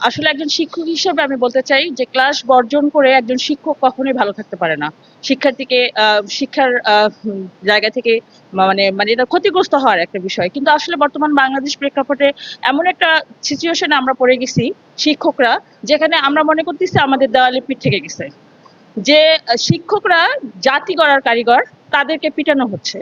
আসলে একজন শিক্ষক হিসেবে আমি বলতে চাই যে ক্লাস বর্জন করে একজন শিক্ষক কখনোই ভালো থাকতে পারে না। শিক্ষার্থীকে শিক্ষার জায়গা থেকে মানে মানে এটা ক্ষতিগ্রস্ত হওয়ার একটা বিষয়। কিন্তু আসলে বর্তমান বাংলাদেশ প্রেক্ষাপটে এমন একটা সিচুয়েশনে আমরা পড়ে গেছি শিক্ষকরা, যেখানে আমরা মনে করতেছি আমাদের দেওয়ালে পিঠ থেকে গেছে। যে, শিক্ষকরা জাতি গড়ার কারিগর, তাদেরকে পিটানো হচ্ছে।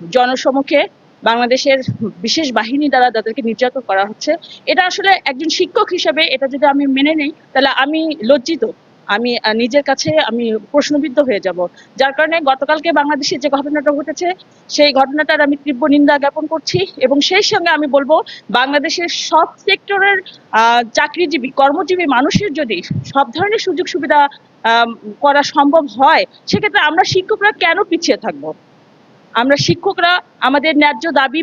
জনসমুখে বাংলাদেশের বিশেষ বাহিনী দ্বারা যাদেরকে নির্যাতন করা হচ্ছে। এটা আসলে একজন শিক্ষক হিসেবে এটা যদি আমি মেনে নেই, তাহলে আমি লজ্জিত। আমি নিজের কাছে আমি প্রশ্নবিদ্ধ হয়ে যাব। যার কারণে গতকালকে বাংলাদেশে যে ঘটনাটা ঘটেছে, সেই ঘটনাটার আমি তীব্র নিন্দা জ্ঞাপন করছি এবং সেই সঙ্গে আমি বলব, বাংলাদেশের সব সেক্টরের চাকরিজীবী, কর্মজীবী মানুষের যদি সব ধরনের সুযোগ সুবিধা করা সম্ভব হয়, সেক্ষেত্রে আমরা শিক্ষকরা কেন পিছিয়ে থাকব? আমরা শিক্ষকরা আমাদের ন্যায্য দাবি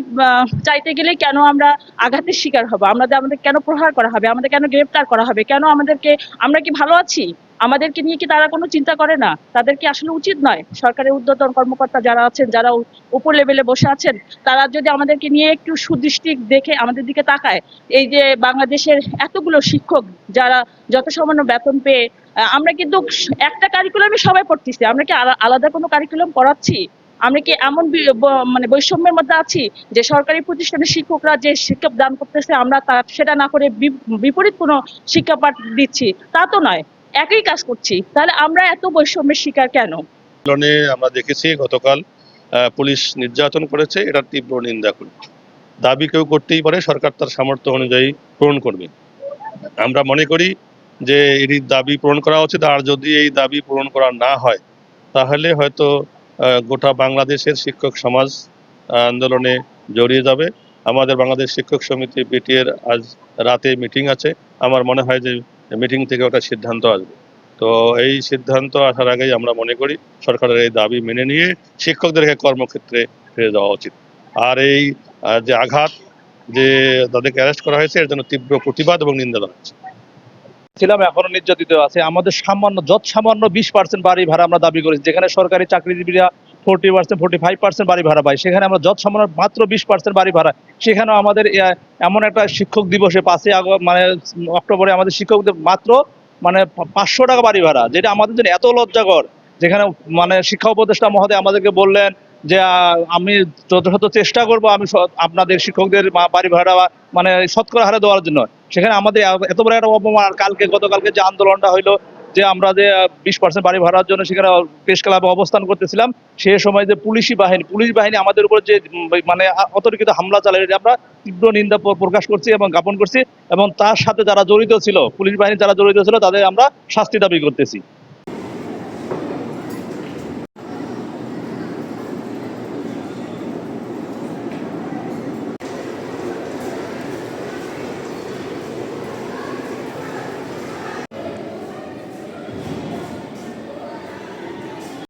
চাইতে গেলে কেন আমরা আঘাতের শিকার হব? আমাদের আমাদের কেন প্রহার করা হবে? আমাদের কেন গ্রেফতার করা হবে? কেন আমাদেরকে, আমরা কি ভালো আছি? আমাদেরকে নিয়ে কি তারা কোনো চিন্তা করে না? তাদের কি আসলে উচিত নয়? সরকারের উদ্যতন কর্মকর্তা যারা আছেন, যারা উপর লেভেলে বসে আছেন, তারা যদি আমাদেরকে নিয়ে একটু সুদৃষ্টি দেখে আমাদের দিকে তাকায়, এই যে বাংলাদেশের এতগুলো শিক্ষক যারা যত সামান্য বেতন পেয়ে আমরা কিন্তু একটা কারিকুলামে সবাই পড়তেছি। আমরা কি আলা- আলাদা কোনো কারিকুলাম পড়াচ্ছি? আমরা কি এমন মানে বৈষম্যের মধ্যে আছি যে সরকারি প্রতিষ্ঠানের শিক্ষকরা যে শিক্ষা দান করতেছে, আমরা তা সেটা না করে বিপরীত কোনো শিক্ষা পাঠ দিচ্ছি? তা তো নয়। একই কাজ করছি। তাহলে আমরা এত বৈষম্যের শিকার কেন? আমরা দেখেছি গতকাল পুলিশ নির্যাতন করেছে, এটার তীব্র নিন্দা করি। দাবি কেউ করতেই পারে, সরকার তার সামর্থ্য অনুযায়ী পূরণ করবে। আমরা মনে করি যে এটি দাবি পূরণ করা উচিত, আর যদি এই দাবি পূরণ করা না হয়, তাহলে হয়তো গোটা বাংলাদেশের শিক্ষক সমাজ আন্দোলনে জড়িয়ে যাবে। আমাদের বাংলাদেশ শিক্ষক সমিতি বিটিএর আজ রাতে মিটিং আছে। আমার মনে হয় যে মিটিং থেকে ওটা সিদ্ধান্ত আসবে। তো এই সিদ্ধান্ত আসার আগেই আমরা মনে করি সরকারের এই দাবি মেনে নিয়ে শিক্ষকদেরকে কর্মক্ষেত্রে ফিরে যাওয়া উচিত। আর এই যে আঘাত যে তাদেরকে অ্যারেস্ট করা হয়েছে, এর জন্য তীব্র প্রতিবাদ এবং নিন্দা জানাচ্ছি। ছিলাম, এখনও নির্যাতিত আছে। আমাদের সামান্য যত সামান্য বিশ পার্সেন্ট বাড়ি ভাড়া আমরা দাবি করেছি। যেখানে সরকারি চাকরিজীবীরা forty percent forty five percent বাড়ি ভাড়া পায়। সেখানে আমরা যত সামান্য মাত্র বিশ পার্সেন্ট বাড়ি ভাড়া। সেখানেও আমাদের এমন একটা শিক্ষক দিবসে পাঁচই আগস্ট মানে অক্টোবরে আমাদের শিক্ষকদের মাত্র মানে পাঁচশো টাকা বাড়ি ভাড়া, যেটা আমাদের জন্য এত লজ্জাকর। যেখানে মানে শিক্ষা উপদেষ্টা মহোদয় আমাদেরকে বললেন যে আমি যথাযথ চেষ্টা করব আমি আপনাদের শিক্ষকদের বাড়ি ভাড়া মানে শতকরা হারে দেওয়ার জন্য। সেখানে আমাদের এত বড় একটা অপমান কালকে, গতকালকে যে আন্দোলনটা হইল, যে আমরা যে বিশ পার্সেন্ট বাড়ি ভাড়ার জন্য সেখানে প্রেস ক্লাবে অবস্থান করতেছিলাম, সে সময় যে পুলিশি বাহিনী, পুলিশ বাহিনী আমাদের উপর যে মানে অতর্কিত হামলা চালিয়ে আমরা তীব্র নিন্দা প্রকাশ করছি এবং জ্ঞাপন করছি এবং তার সাথে যারা জড়িত ছিল, পুলিশ বাহিনী যারা জড়িত ছিল, তাদের আমরা শাস্তি দাবি করতেছি।